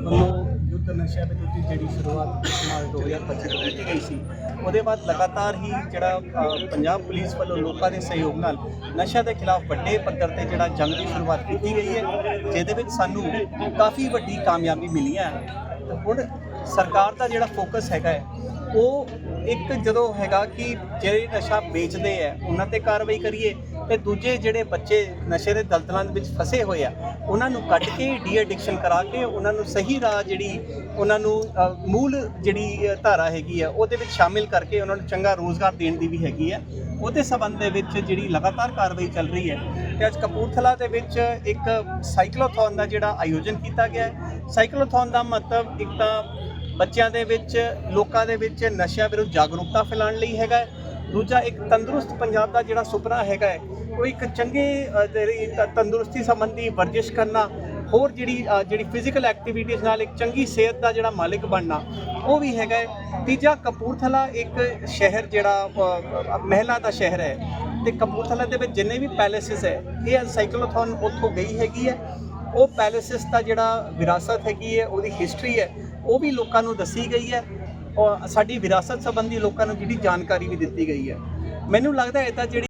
ਵੱਲੋਂ ਯੁੱਧ ਨਸ਼ਾ ਵਿਰੋਧੀ ਜਿਹੜੀ ਸ਼ੁਰੂਆਤ ਮਾਰਚ 2025 ਤੋਂ ਕੀਤੀ ਗਈ ਸੀ, ਉਹਦੇ ਬਾਅਦ ਲਗਾਤਾਰ ਹੀ ਜਿਹੜਾ ਪੰਜਾਬ ਪੁਲਿਸ ਵੱਲੋਂ ਲੋਕਾਂ ਦੇ ਸਹਿਯੋਗ ਨਾਲ ਨਸ਼ਾ ਦੇ ਖਿਲਾਫ ਵੱਡੇ ਪੱਧਰ ਤੇ ਜਿਹੜਾ ਜੰਗ ਦੀ ਸ਼ੁਰੂਆਤ ਕੀਤੀ ਗਈ ਹੈ, ਜਿਹਦੇ ਵਿੱਚ ਸਾਨੂੰ ਕਾਫੀ ਵੱਡੀ ਕਾਮਯਾਬੀ ਮਿਲੀ ਹੈ। ਹੁਣ ਸਰਕਾਰ ਦਾ ਜਿਹੜਾ ਫੋਕਸ ਹੈਗਾ ਹੈ ਉਹ ਇੱਕ ਜਦੋਂ ਹੈਗਾ ਕਿ ਜਿਹੜੇ ਨਸ਼ਾ ਵੇਚਦੇ ਆ, ਉਹਨਾਂ ਤੇ ਕਾਰਵਾਈ ਕਰੀਏ ਤੇ ਦੂਜੇ ਜਿਹੜੇ ਬੱਚੇ ਨਸ਼ੇ ਦੇ ਦਲਦਲਾਂ ਦੇ ਵਿੱਚ ਫਸੇ ਹੋਏ ਆ, ਉਹਨਾਂ ਨੂੰ ਕੱਢ ਕੇ ਡੀ ਐਡਿਕਸ਼ਨ ਕਰਾ ਕੇ ਉਹਨਾਂ ਨੂੰ ਸਹੀ ਰਾਹ ਜਿਹੜੀ ਉਹਨਾਂ ਨੂੰ ਮੂਲ ਜਿਹੜੀ ਧਾਰਾ ਹੈਗੀ ਆ, ਉਹਦੇ ਵਿੱਚ ਸ਼ਾਮਿਲ ਕਰਕੇ ਉਹਨਾਂ ਨੂੰ ਚੰਗਾ ਰੋਜ਼ਗਾਰ ਦੇਣ ਦੀ ਵੀ ਹੈਗੀ ਹੈ ਉਹਦੇ ਸਬੰਧ ਦੇ ਵਿੱਚ ਜਿਹੜੀ ਲਗਾਤਾਰ ਕਾਰਵਾਈ ਚੱਲ ਰਹੀ ਹੈ ਤੇ ਅੱਜ ਕਪੂਰਥਲਾ ਦੇ ਵਿੱਚ ਇੱਕ ਸਾਈਕਲੋਥੋਨ ਦਾ ਜਿਹੜਾ ਆਯੋਜਨ ਕੀਤਾ ਗਿਆ ਹੈ। ਸਾਈਕਲੋਥੌਨ ਦਾ ਮਤਲਬ ਇੱਕ ਤਾਂ ਬੱਚਿਆਂ ਦੇ ਵਿੱਚ, ਲੋਕਾਂ ਦੇ ਵਿੱਚ ਨਸ਼ਿਆਂ ਵਿਰੁੱਧ ਜਾਗਰੂਕਤਾ ਫੈਲਾਉਣ ਲਈ ਹੈਗਾ ਦੂਜਾ, ਇੱਕ ਤੰਦਰੁਸਤ ਪੰਜਾਬ ਦਾ ਜਿਹੜਾ ਸੁਪਨਾ ਹੈਗਾ ਹੈ, ਉਹ ਇੱਕ ਚੰਗੇ ਜਿਹੜੀ ਤੰਦਰੁਸਤੀ ਸੰਬੰਧੀ ਵਰਜਿਸ਼ ਕਰਨਾ, ਹੋਰ ਜਿਹੜੀ ਜਿਹੜੀ ਫਿਜ਼ੀਕਲ ਐਕਟੀਵਿਟੀਜ਼ ਨਾਲ ਇੱਕ ਚੰਗੀ ਸਿਹਤ ਦਾ ਜਿਹੜਾ ਮਾਲਿਕ ਬਣਨਾ, ਉਹ ਵੀ ਹੈਗਾ ਹੈ। ਤੀਜਾ, ਕਪੂਰਥਲਾ ਇੱਕ ਸ਼ਹਿਰ ਜਿਹੜਾ ਮਹਿਲਾ ਦਾ ਸ਼ਹਿਰ ਹੈ। ਤੇ ਕਪੂਰਥਲਾ ਦੇ ਵਿੱਚ ਜਿੰਨੇ ਵੀ ਪੈਲੇਸਿਸ ਹੈ, ਇਹ ਸਾਈਕਲੋਥੌਨ ਉੱਥੋਂ ਗਈ ਹੈਗੀ ਹੈ। ਉਹ ਪੈਲੇਸਿਸ ਦਾ ਜਿਹੜਾ ਵਿਰਾਸਤ ਹੈਗੀ ਹੈ, ਉਹਦੀ ਹਿਸਟਰੀ ਹੈ, ਉਹ ਵੀ ਲੋਕਾਂ ਨੂੰ ਦੱਸੀ ਗਈ ਹੈ ਔਰ ਸਾਡੀ ਵਿਰਾਸਤ ਸੰਬੰਧੀ ਲੋਕਾਂ ਨੂੰ ਜਿਹੜੀ ਜਾਣਕਾਰੀ ਵੀ ਦਿੱਤੀ ਗਈ ਹੈ। ਮੈਨੂੰ ਲੱਗਦਾ ਇਹ ਤਾਂ ਜਿਹੜੀ